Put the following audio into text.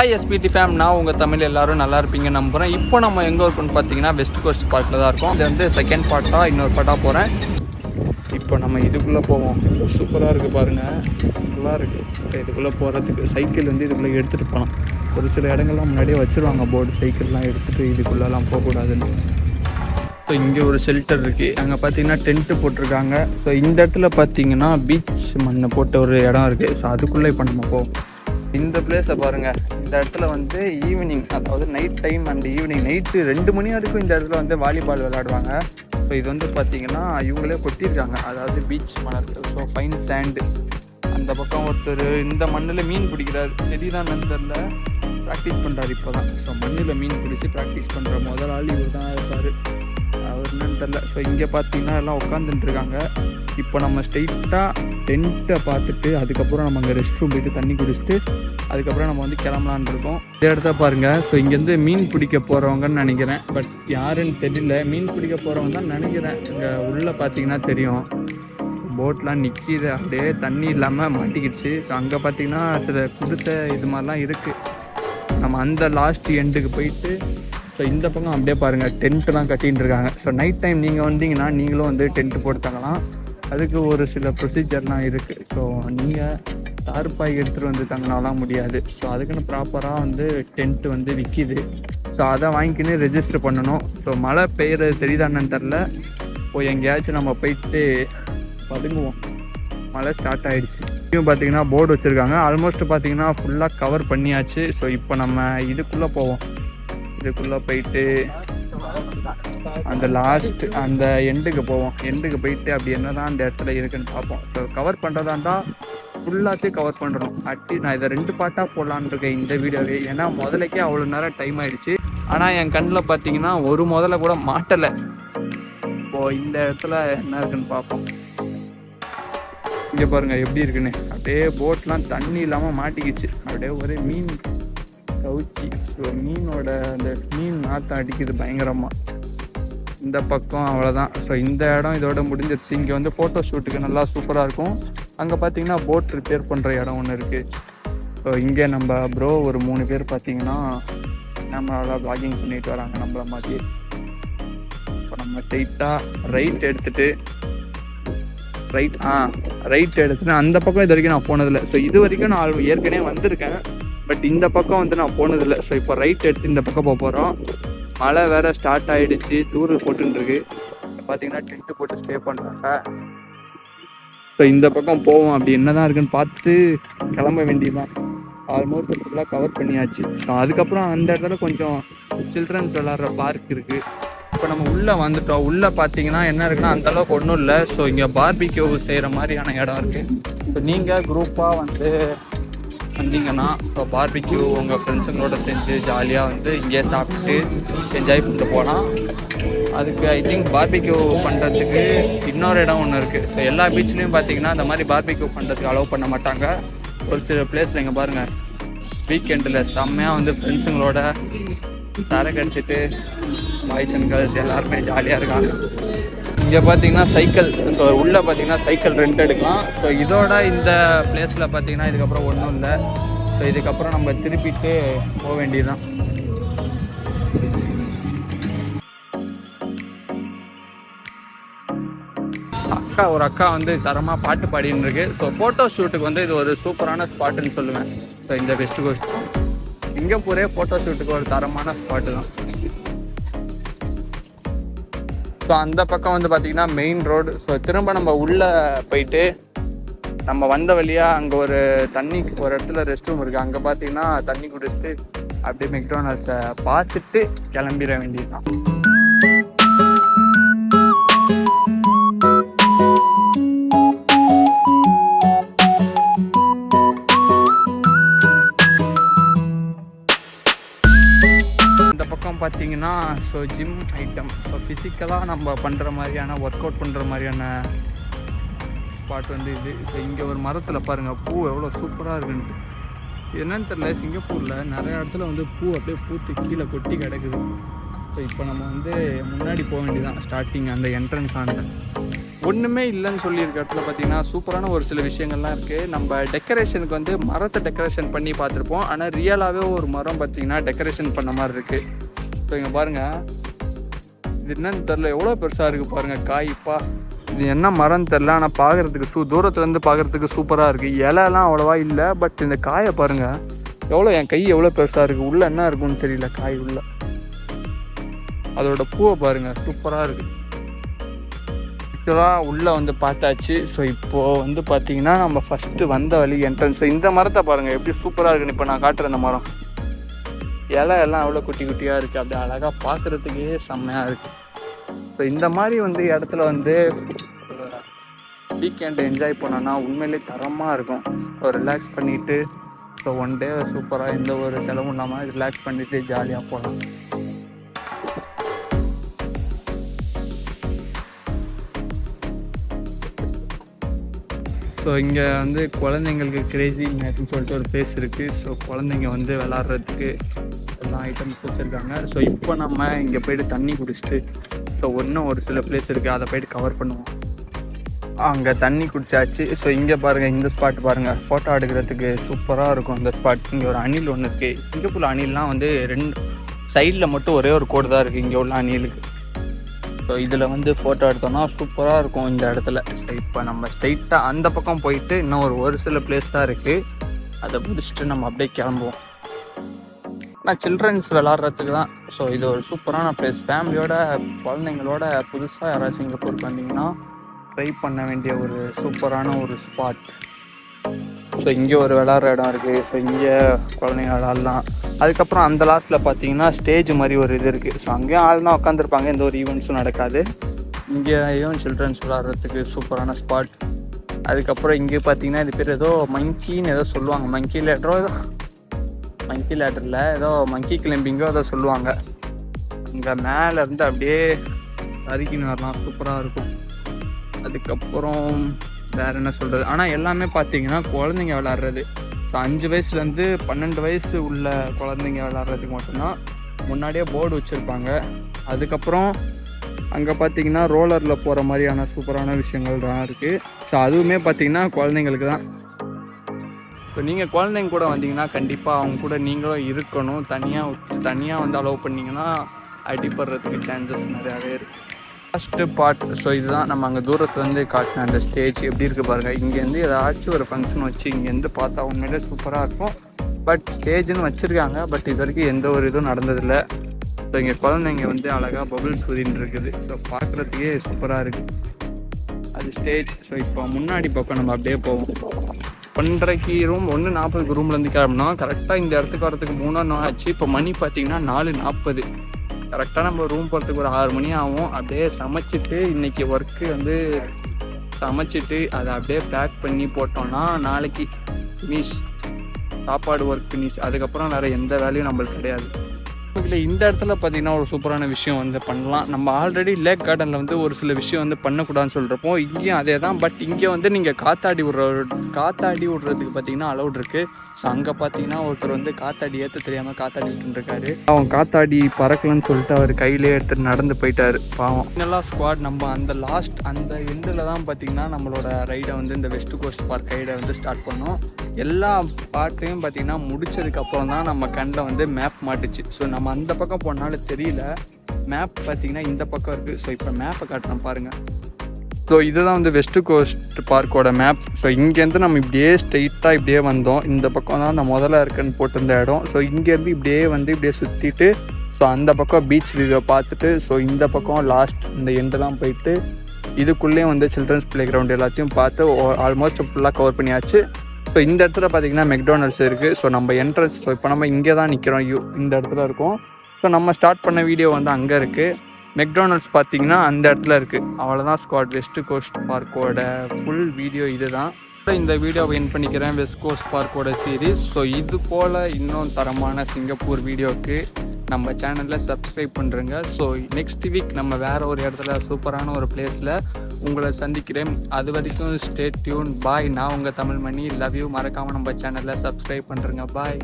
Hi SPD fame நான் உங்கள் தமிழ் எல்லாரும் நல்லா இருப்பீங்க நம்புகிறேன் இப்போ நம்ம எங்கே இருக்கோம்னு பார்த்தீங்கன்னா வெஸ்ட் கோஸ்ட் பார்க்கில் தான் இருக்கோம். இது வந்து செகண்ட் பார்ட்டாக இன்னொரு பார்ட்டாக போகிறேன் இப்போ நம்ம இதுக்குள்ளே போவோம். சூப்பராக இருக்குது பாருங்கள் நல்லா இருக்குது இதுக்குள்ளே போகிறதுக்கு சைக்கிள் வந்து இதுக்குள்ளே எடுத்துகிட்டு போகலாம் ஒரு சில இடங்கள்லாம் முன்னாடியே வச்சுருவாங்க. போர்டு சைக்கிள்லாம் எடுத்துகிட்டு இதுக்குள்ளெல்லாம் போகக்கூடாதுன்னு ஸோ இங்கே ஒரு ஷெல்டர் இருக்குது அங்கே பார்த்தீங்கன்னா டென்ட்டு போட்டிருக்காங்க. ஸோ இந்த இடத்துல பார்த்தீங்கன்னா பீச் மண்ணை போட்ட ஒரு இடம் இருக்குது ஸோ அதுக்குள்ளே இப்போ நம்ம போவோம். இந்த பிளேஸை பாருங்கள் இந்த இடத்துல வந்து ஈவினிங் அதாவது night time and evening night ரெண்டு மணி வரைக்கும் இந்த இடத்துல வந்து வாலிபால் விளையாடுவாங்க. ஸோ இது வந்து பார்த்தீங்கன்னா இவங்களே கொட்டியிருக்காங்க. அதாவது பீச் மணல் ஸோ ஃபைன் சாண்டு அந்த பக்கம் ஒருத்தர் இந்த மண்ணில் மீன் பிடிக்கிறாரு. தெரியுதான்னு தெரில ப்ராக்டிஸ் பண்ணுறாரு இப்போ தான் ஸோ மண்ணில் மீன் பிடிச்சி ப்ராக்டிஸ் பண்ணுற முதல் ஆள் இவர் தான் இருப்பார். அவர் என்னன்னு தெரில ஸோ இங்கே பார்த்தீங்கன்னா எல்லாம் உட்காந்துட்டுருக்காங்க இப்போ நம்ம ஸ்ட்ரெயிட்டாக டென்ட்டை பார்த்துட்டு அதுக்கப்புறம் நம்ம அங்கே ரெஸ்ட் ரூம் போயிட்டு தண்ணி குடிச்சிட்டு அதுக்கப்புறம் நம்ம வந்து கிளம்பலான்னு இருக்கோம். இந்த இடத்த பாருங்கள் ஸோ இங்கேருந்து மீன் பிடிக்க போகிறவங்கன்னு நினைக்கிறேன். பட் யாருன்னு தெரியல. மீன் பிடிக்க போகிறவங்க தான் நினைக்கிறேன். இங்கே உள்ளே பார்த்தீங்கன்னா தெரியும். போட்லாம் நிற்கிது அப்படியே தண்ணி இல்லாமல் மாட்டிக்கிடுச்சு. ஸோ அங்கே பார்த்தீங்கன்னா சில குடிசை இது மாதிரிலாம் இருக்குது நம்ம அந்த லாஸ்ட் எண்டுக்கு போயிட்டு ஸோ இந்த பக்கம் அப்படியே பாருங்கள் டென்ட்லாம் கட்டின்னு இருக்காங்க. ஸோ நைட் டைம் நீங்கள் வந்தீங்கன்னா நீங்களும் வந்து டென்ட் போட்டு தங்கலாம். அதுக்கு ஒரு சில ப்ரொசீஜர்லாம் இருக்குது ஸோ நீங்கள் தார்பாய் எடுத்துகிட்டு வந்து தங்கினாலாம் முடியாது. ஸோ அதுக்குன்னு ப்ராப்பராக வந்து டென்ட் வந்து விற்கிது ஸோ அதை வாங்கிக்கின்னு ரெஜிஸ்டர் பண்ணணும். ஸோ மழை பெய்யுறது தெரியுதான்னு தெரில போய் எங்கேயாச்சும் நம்ம போயிட்டு பதுங்குவோம். மழை ஸ்டார்ட் ஆகிடுச்சு இப்பயும் பார்த்தீங்கன்னா போர்டு வச்சுருக்காங்க. ஆல்மோஸ்ட் பார்த்தீங்கன்னா ஃபுல்லாக கவர் பண்ணியாச்சு. ஸோ இப்போ நம்ம இதுக்குள்ளே போவோம். இதுக்குள்ளே போயிட்டு அந்த லாஸ்ட் அந்த எண்டுக்கு போவோம். எண்டுக்கு போயிட்டு அப்படி என்னதான் அந்த இடத்துல இருக்குன்னு பார்ப்போம். ஸோ கவர் பண்ணுறதா இருந்தால் ஃபுல்லாத்தையும் கவர் பண்ணுறோம் அட்டி நான் இதை ரெண்டு பார்ட்டாக போடலான்னு இருக்கேன் இந்த வீடியோவே. ஏன்னா முதலைக்கே அவ்வளோ நேரம் டைம் ஆயிடுச்சு. ஆனால் என் கண்ணில் பார்த்தீங்கன்னா ஒரு முதல்ல கூட மாட்டலை. இப்போ இந்த இடத்துல என்ன இருக்குன்னு பார்ப்போம். இங்கே பாருங்கள் எப்படி இருக்குன்னு. அப்படியே போட்லாம் தண்ணி இல்லாமல் மாட்டிக்கிச்சு. அப்படியே ஒரே மீன் கவுச்சி. ஸோ மீனோட அந்த மீன் நாற்றம் அடிக்குது பயங்கரமாக இந்த பக்கம் அவ்வளோதான் ஸோ இந்த இடம் இதோட முடிஞ்சிருச்சு. இங்கே வந்து ஃபோட்டோ ஷூட்டுக்கு நல்லா சூப்பராக இருக்கும். அங்கே பார்த்தீங்கன்னா போட் ரிப்பேர் பண்ணுற இடம் ஒன்று இருக்குது ஸோ இங்கே நம்ம ப்ரோ ஒரு மூணு பேர் பார்த்தீங்கன்னா நம்மளால் பிளாகிங் பண்ணிட்டு வராங்க நம்மள மாதிரி. இப்போ நம்ம ஸ்ட்ரைட்டாக ரைட் எடுத்துட்டு ரைட் ஆ ரைட் எடுத்துட்டு அந்த பக்கம் இது வரைக்கும் நான் போனதில்லை. ஸோ இது வரைக்கும் நான் ஏற்கனவே வந்திருக்கேன். பட் இந்த பக்கம் வந்து நான் போனதில்லை. ஸோ இப்போ ரைட் எடுத்து இந்த பக்கம் போக போகிறோம் மழை வேற ஸ்டார்ட் ஆயிடுச்சு தூரல் போட்டுருக்கு பார்த்தீங்கன்னா டென்ட் போட்டு ஸ்டே பண்ணுறாங்க ஸோ இந்த பக்கம் போவோம். அப்படி என்னதான் இருக்குன்னு பார்த்து கிளம்ப வேண்டியதுதான். ஆல்மோஸ்ட் ஃபுல்லாக கவர் பண்ணியாச்சு. ஸோ அதுக்கப்புறம் அந்த இடத்துல கொஞ்சம் சில்ட்ரன்ஸ் விளாட்ற பார்க் இருக்குது இப்போ நம்ம உள்ளே வந்துட்டோம். உள்ளே பார்த்தீங்கன்னா என்ன இருக்குன்னா அந்த அளவுக்கு ஒன்றும் இல்லை. ஸோ இங்கே பார்பிக்யூ செய்கிற மாதிரியான இடம் இருக்குது ஸோ நீங்கள் குரூப்பாக வந்து வந்தீங்கன்னா இப்போ பார்பிக்யூ உங்கள் ஃப்ரெண்ட்ஸுங்களோட செஞ்சு ஜாலியாக வந்து இங்கேயே சாப்பிட்டு என்ஜாய் பண்ணிட்டு போகலாம் அதுக்கு ஐ திங்க் பார்பிக்யூ பண்ணுறதுக்கு இன்னொரு இடம் ஒன்று இருக்குது ஸோ எல்லா பீச்லேயும் பார்த்தீங்கன்னா இந்த மாதிரி பார்பிக்யூ பண்ணுறதுக்கு அலோவ் பண்ண மாட்டாங்க. ஒரு சில பிளேஸில் இங்கே பாருங்கள் வீக்கெண்டில் செம்மையாக வந்து ஃப்ரெண்ட்ஸுங்களோட சரக்கு அடிச்சிட்டு பாய்ஸ் அண்ட் கேர்ள்ஸ் எல்லாருமே ஜாலியாக இருக்காங்க. இங்கே பார்த்தீங்கன்னா சைக்கிள் ஸோ உள்ளே பார்த்தீங்கன்னா சைக்கிள் ரெண்ட் எடுக்கலாம். ஸோ இதோட இந்த பிளேஸில் பார்த்தீங்கன்னா இதுக்கப்புறம் ஒன்றும் இல்லை. ஸோ இதுக்கப்புறம் நம்ம திருப்பிட்டு போக வேண்டியதுதான். அக்கா ஒரு அக்கா வந்து தரமாக பாட்டு பாடின்னு இருக்கு. ஸோ ஃபோட்டோ ஷூட்டுக்கு வந்து இது ஒரு சூப்பரான ஸ்பாட்டுன்னு சொல்லுவேன். ஸோ இந்த வெஸ்ட் கோஸ்ட் சிங்கப்பூரே ஃபோட்டோ ஷூட்டுக்கு ஒரு தரமான ஸ்பாட்டு தான் ஸோ அந்த பக்கம் வந்து பார்த்திங்கன்னா மெயின் ரோடு ஸோ திரும்ப நம்ம உள்ளே போயிட்டு நம்ம வந்த வழியாக அங்கே ஒரு தண்ணி ஒரு இடத்துல ரெஸ்ட் ரூம் இருக்குது அங்கே பார்த்தீங்கன்னா தண்ணி குடிச்சிட்டு அப்படியே மெக்டோனல்ஸை பார்த்துட்டு கிளம்பிட வேண்டியதுதான். பார்த்தீங்கன்னா ஸோ ஜிம் ஐட்டம் ஸோ ஃபிசிக்கலாக நம்ம பண்ணுற மாதிரியான ஒர்க் அவுட் பண்ணுற மாதிரியான ஸ்பாட் வந்து இது. ஸோ இங்கே ஒரு மரத்தில் பாருங்கள் பூ எவ்வளோ சூப்பராக இருக்குன்ட்டு. என்னன்னு தெரியல சிங்கப்பூரில் நிறைய இடத்துல வந்து பூ அப்படியே பூத்து கீழே கொட்டி கிடக்குது. ஸோ இப்போ நம்ம வந்து முன்னாடி போக வேண்டியதான் ஸ்டார்டிங் அந்த என்ட்ரன்ஸ் ஆண்டு ஒன்றுமே இல்லைன்னு சொல்லியிருக்க இடத்துல பார்த்தீங்கன்னா சூப்பரான ஒரு சில விஷயங்கள்லாம் இருக்குது நம்ம டெக்கரேஷனுக்கு வந்து மரத்தை டெக்கரேஷன் பண்ணி பார்த்துருப்போம். ஆனால் ரியலாகவே ஒரு மரம் பார்த்தீங்கன்னா டெக்கரேஷன் பண்ண மாதிரி இருக்குது இப்போ இங்கே பாருங்கள் இது என்னன்னு தெரில எவ்வளோ பெருசாக இருக்குது பாருங்கள் காய்ப்பா இது என்ன மரம்னு தெரில ஆனால் பார்க்குறதுக்கு சூ தூரத்துலேருந்து பார்க்குறதுக்கு சூப்பராக இருக்குது இலைலாம் அவ்வளோவா இல்லை. பட் இந்த காயை பாருங்கள் எவ்வளோ என் கை எவ்வளோ பெருசாக இருக்குது உள்ளே என்ன இருக்குன்னு தெரியல. காய் உள்ள. அதோட பூவை பாருங்கள் சூப்பராக இருக்குது ஆக்சுவலாக உள்ளே வந்து பார்த்தாச்சு. ஸோ இப்போது வந்து பார்த்தீங்கன்னா நம்ம ஃபஸ்ட்டு வந்த வழி என்ட்ரன்ஸ் இந்த மரத்தை பாருங்கள் எப்படி சூப்பராக இருக்குன்னு இப்போ நான் காட்டுறேன் இந்த மரம். இலை எல்லாம் அவ்வளோ குட்டி குட்டியாக இருக்குது அப்படியே அழகாக பார்க்குறதுக்கே செம்மையாக இருக்குது ஸோ இந்த மாதிரி வந்து இடத்துல வந்து வீக்கெண்ட் என்ஜாய் பண்ணோன்னா உண்மையிலே தரமாக இருக்கும். ஸோ ரிலாக்ஸ் பண்ணிவிட்டு ஸோ ஒன் டே சூப்பராக எந்த ஒரு செலவும் இல்லாமல் ரிலாக்ஸ் பண்ணிவிட்டு ஜாலியாக போகலாம் ஸோ இங்கே வந்து குழந்தைங்களுக்கு கிரேசி மேட்னு சொல்லிட்டு ஒரு பேஸ் இருக்குது ஸோ குழந்தைங்க வந்து விளாட்றதுக்கு ஐட்டம்ஸ் வச்சுருக்காங்க. ஸோ இப்போ நம்ம இங்கே போயிட்டு தண்ணி குடிச்சிட்டு ஸோ இன்னும் ஒரு சில பிளேஸ் இருக்குது அதை போயிட்டு கவர் பண்ணுவோம். அங்கே தண்ணி குடிச்சாச்சு. ஸோ இங்கே பாருங்கள் இந்த ஸ்பாட் பாருங்கள் ஃபோட்டோ எடுக்கிறதுக்கு சூப்பராக இருக்கும் அந்த ஸ்பாட் இங்கே ஒரு அணில் ஒன்று இருக்குது இங்கே சிங்கப்பூர் அணில்லாம் வந்து ரெண்டு சைடில் மட்டும் ஒரே ஒரு கோடு தான் இருக்குது இங்கே உள்ள அணிலுக்கு. ஸோ இதில் வந்து ஃபோட்டோ எடுத்தோம்னா சூப்பராக இருக்கும் இந்த இடத்துல. ஸோ இப்போ நம்ம ஸ்ட்ரைட்டாக அந்த பக்கம் போயிட்டு இன்னும் ஒரு ஒரு சில பிளேஸ் தான் இருக்குது அதை முடிச்சுட்டு நம்ம அப்படியே கிளம்புவோம். நான் சில்ட்ரன்ஸ் விளாட்றதுக்கு தான் ஸோ இது ஒரு சூப்பரான ப்ளேஸ் ஃபேமிலியோட குழந்தைங்களோட புதுசாக யாராவது சிங்கப்பூருக்கு வந்தீங்கன்னா ட்ரை பண்ண வேண்டிய ஒரு சூப்பரான ஒரு ஸ்பாட் ஸோ இங்கே ஒரு விளாட்ற இடம் இருக்குது ஸோ இங்கே குழந்தைங்க விளாட்லாம். அதுக்கப்புறம் அந்த லாஸ்ட்டில் பார்த்தீங்கன்னா ஸ்டேஜ் மாதிரி ஒரு இது இருக்குது ஸோ அங்கேயும் ஆள்னா உட்காந்துருப்பாங்க எந்த ஒரு ஈவெண்ட்ஸும் நடக்காது. இங்கேயும் சில்ட்ரன்ஸ் விளாட்றதுக்கு சூப்பரான ஸ்பாட் அதுக்கப்புறம் இங்கே பார்த்தீங்கன்னா இது பேர் ஏதோ மங்கின்னு ஏதோ சொல்லுவாங்க. மங்கி லேட்டரோ ஏதோ மங்கி லேட்டரில் ஏதோ மங்கி கிளம்பிங்கோ ஏதோ சொல்லுவாங்க. இங்கே மேலே இருந்து அப்படியே அருகின்னு வரலாம். சூப்பராக இருக்கும். அதுக்கப்புறம் வேறு என்ன சொல்கிறது ஆனால் எல்லாமே பார்த்தீங்கன்னா குழந்தைங்க விளாட்றது ஸோ அஞ்சு வயசுலேருந்து பன்னெண்டு வயசு உள்ள குழந்தைங்க விளாட்றதுக்கு மட்டும்தான் முன்னாடியே போர்டு வச்சுருப்பாங்க. அதுக்கப்புறம் அங்கே பார்த்தீங்கன்னா ரோலரில் போகிற மாதிரியான சூப்பரான விஷயங்கள் தான் இருக்குது ஸோ அதுவுமே பார்த்தீங்கன்னா குழந்தைங்களுக்கு தான். இப்போ நீங்கள் குழந்தைங்க கூட வந்தீங்கன்னா கண்டிப்பாக அவங்க கூட நீங்களும் இருக்கணும். தனியாக தனியாக வந்து அலோவ் பண்ணிங்கன்னா அடிப்படுறதுக்கு சான்சஸ் நிறையாவே இருக்குது ஃபஸ்ட்டு பார்ட் ஸோ இதுதான் நம்ம அங்கே தூரத்துலேருந்து காட்டின அந்த ஸ்டேஜ் எப்படி இருக்குது பாருங்கள் இங்கேருந்து ஏதாச்சும் ஒரு ஃபங்க்ஷன் வச்சு இங்கேருந்து பார்த்தா உண்மையிலே சூப்பராக இருக்கும். பட் ஸ்டேஜ்னு வச்சுருக்காங்க. பட் இது வரைக்கும் எந்த ஒரு இதுவும் நடந்ததில்லை. ஸோ இங்கே குழந்தைங்க வந்து அழகாக பபிள் சூதின்னு இருக்குது. ஸோ பார்க்குறதுக்கே சூப்பராக இருக்குது அது ஸ்டேஜ் ஸோ இப்போ முன்னாடி பக்கம் நம்ம அப்படியே போவோம். ஒன்றரைக்கு ரூம் ஒன்று நாற்பதுக்கு ரூம்லேருந்து கிளம்புனா கரெக்டாக இந்த இடத்துக்கு வரதுக்கு மூணா நாள் ஆச்சு. இப்போ மணி பார்த்தீங்கன்னா நாலு நாற்பது கரெக்டாக நம்ம ரூம் போகிறதுக்கு ஒரு ஆறு மணி ஆகும். அப்படியே சமைச்சிட்டு இன்னைக்கு ஒர்க்கு வந்து சமைச்சிட்டு அதை அப்படியே பேக் பண்ணி போட்டோம்னா நாளைக்கு ஃபினிஷ் சாப்பாடு ஒர்க் ஃபினிஷ் அதுக்கப்புறம் வேறு எந்த வேலையும் நம்மளுக்கு கிடையாது. இல்லை இந்த இடத்துல பார்த்தீங்கன்னா ஒரு சூப்பரான விஷயம் வந்து பண்ணலாம். நம்ம ஆல்ரெடி லேக் கார்டனில் வந்து ஒரு சில விஷயம் வந்து பண்ணக்கூடாதுன்னு சொல்கிறப்போ இங்கேயும் அதே தான். பட் இங்கே வந்து நீங்கள் காத்தாடி விடுற காத்தாடி விடுறதுக்கு பார்த்தீங்கன்னா அலௌட் இருக்குது ஸோ அங்கே பார்த்தீங்கன்னா ஒருத்தர் வந்து காத்தாடி ஏற்ற தெரியாமல் காத்தாடி விட்டுருக்காரு அவன் காத்தாடி பறக்கலன்னு சொல்லிட்டு அவர் கையிலே எடுத்துட்டு நடந்து போயிட்டார். பாவம். நல்லா ஸ்குவாட் நம்ம அந்த லாஸ்ட் அந்த எண்டில் தான் பார்த்தீங்கன்னா நம்மளோட ரைடை வந்து இந்த வெஸ்ட் கோஸ்ட் பார்க் ரைடை வந்து ஸ்டார்ட் பண்ணோம். எல்லா பாட்டையும் பார்த்தீங்கன்னா முடிச்சதுக்கப்புறம் தான் நம்ம கண்ணில் வந்து மேப் மாட்டுச்சு. ஸோ நம்ம அந்த பக்கம் போனாலும் தெரியல. மேப் பார்த்திங்கன்னா இந்த பக்கம் இருக்குது ஸோ இப்போ மேப்பை காட்டுறோம் பாருங்கள் ஸோ இதுதான் வந்து வெஸ்ட் கோஸ்ட் பார்க்கோட மேப் ஸோ இங்கேருந்து நம்ம இப்படியே ஸ்ட்ரெயிட்டாக இப்படியே வந்தோம். இந்த பக்கம் தான் அந்த முதல்ல இருக்குன்னு போட்டிருந்த இடம். ஸோ இங்கேருந்து இப்படியே வந்து இப்படியே சுற்றிட்டு ஸோ அந்த பக்கம் பீச் வியூவை பார்த்துட்டு ஸோ இந்த பக்கம் லாஸ்ட் இந்த எண்டெல்லாம் போயிட்டு இதுக்குள்ளேயும் வந்து சில்ட்ரன்ஸ் ப்ளே கிரவுண்ட் எல்லாத்தையும் பார்த்து ஆல்மோஸ்ட் ஃபுல்லாக கவர் பண்ணியாச்சு. ஸோ இந்த இடத்துல பார்த்தீங்கன்னா மெக்டானல்ஸ் இருக்குது ஸோ நம்ம என்ட்ரன்ஸ் ஸோ இப்போ நம்ம இங்கே தான் நிற்கிறோம் யூ இந்த இடத்துல இருக்கோம். ஸோ நம்ம ஸ்டார்ட் பண்ண வீடியோ வந்து அங்கே இருக்குது மெக்டானல்ட்ஸ் பார்த்தீங்கன்னா அந்த இடத்துல இருக்குது அவ்வளோதான் ஸ்குவாட் வெஸ்ட் கோஸ்ட் பார்க்கோட ஃபுல் வீடியோ இதுதான். இந்த வீடியோவை என் பண்ணிக்கிறேன். வெஸ்ட் கோஸ்ட் பார்க்கோட சீரீஸ் ஸோ இது போல் இன்னும் தரமான சிங்கப்பூர் வீடியோவுக்கு நம்ம சேனலில் சப்ஸ்கிரைப் பண்ணுறேங்க ஸோ நெக்ஸ்ட் வீக் நம்ம வேறு ஒரு இடத்துல சூப்பரான ஒரு பிளேஸில் உங்களை சந்திக்கிறேன். அது வரைக்கும் ஸ்டே டியூன் பாய் நான் உங்கள் தமிழ் மணி. லவ் யூ மறக்காமல் நம்ம சேனலில் சப்ஸ்கிரைப் பண்ணுறேங்க பாய்